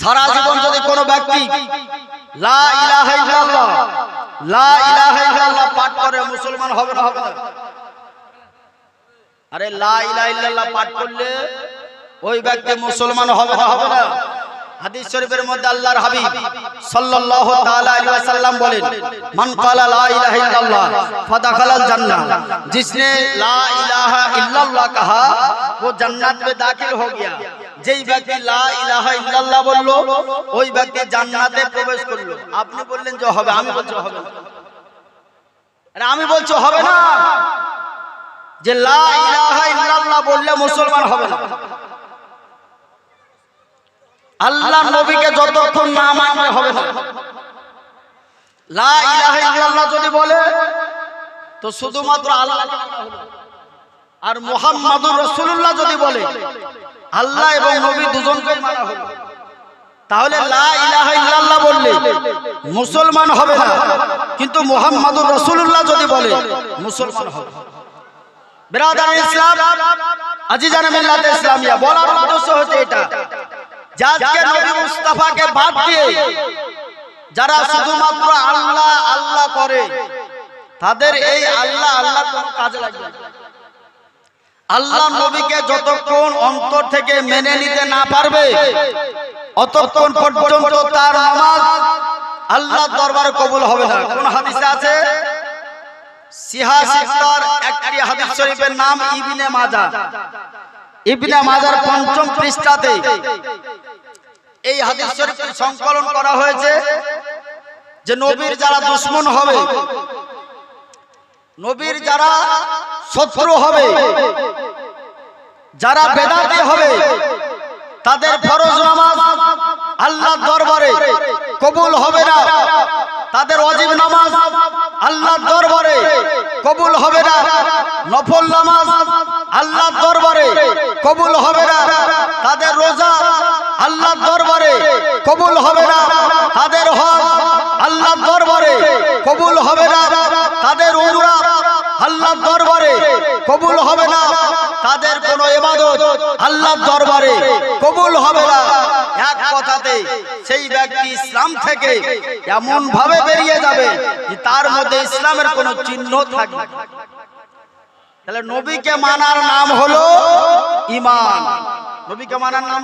সারা জীবন যদি কোনো ব্যক্তি লা ইলাহা ইল্লাল্লাহ লা ইলাহা ইল্লাল্লাহ পাঠ করে মুসলমান হবে না হবে না আরে লা ইলাহা ইল্লাল্লাহ পাঠ করলে ওই ব্যক্তি মুসলমান হবে না হবে না হাদিস শরীফের মধ্যে আল্লাহর হাবিব সাল্লাল্লাহু তাআলা আলাইহি ওয়াসাল্লাম বলেন মান ক্বালা লা ইলাহা ইল্লাল্লাহ ফাদাখালাল জান্নাহ जिसने ला इलाहा इल्लल्लाह कहा वो जन्नत में दाखिल हो गया যেই ব্যক্তি লা ইলাহা ইল্লাল্লাহ বলল, ওই ব্যক্তি জান্নাতে প্রবেশ করল। আপনি বললেন যে হবে, আমি বলছি হবে না। আমি বলছি হবে না। যে লা ইলাহা ইল্লাল্লাহ বললে মুসলমান হবে না। আল্লাহ নবীকে যতক্ষণ না মানবে হবে না। লা ইলাহা ইল্লাল্লাহ যদি বলে, তো শুধুমাত্র হলো। আর মুহাম্মাদুর রাসূলুল্লাহ যদি বলে আল্লাহ এবং নবী দুজনকে মানা হলো। তাহলে লা ইলাহা ইল্লাল্লাহ বললে মুসলমান হবে না। কিন্তু মুহাম্মাদুর রাসূলুল্লাহ যদি বলে মুসলমান হবে। বিরাদার ইসলাম আজিজান মিল্লাত ইসলামিয়া বলার উদ্দেশ্য হচ্ছে এটা। যাকে নবী মুস্তাফাকে বাদ দিয়ে যারা শুধুমাত্র আল্লাহ আল্লাহ করে তাদের এই আল্লাহ আল্লাহ কোন কাজে লাগবে না। আল্লাহ নবীকে যতক্ষণ অন্তর থেকে মেনে নিতে না পারবে, অতক্ষণ পর্যন্ত তার নামাজ আল্লাহ দরবারে কবুল হবে না। কোন হাদিসে আছে? সিহা সিফতার একটি হাদিস শরীফের নাম ইবনে মাজা। ইবনে মাজার পঞ্চম পৃষ্ঠাতে এই হাদিস শরীফের সংকলন করা হয়েছে যে নবীর যারা দুশ্মন হবে, নবীর যারা শত্রু হবে যারা বেদাতি হবে তাদের ফরজ নামাজ আল্লাহ দরবারে কবুল হবে না। তাদের অজিব নামাজ আল্লাহ দরবারে কবুল হবে না। নফল নামাজ আল্লাহ দরবারে কবুল হবে না। তাদের রোজা আল্লাহ দরবারে কবুল হবে না। তাদের হজ আল্লাহ দরবারে কবুল হবে না। তাদের উমরা আল্লাহ দরবারে কবুল হবে না। তাদের কোনো এমাদত আল্লাহ দরবারে কবুল হবে না। এক কথাতে সেই ব্যক্তি ইসলাম থেকে এমন ভাবে বেরিয়ে যাবে যে তার মধ্যে ইসলামের কোনো চিহ্ন থাকবে তাহলে নবীকে মানার নাম হলো ইমান। নবীকে মানার নাম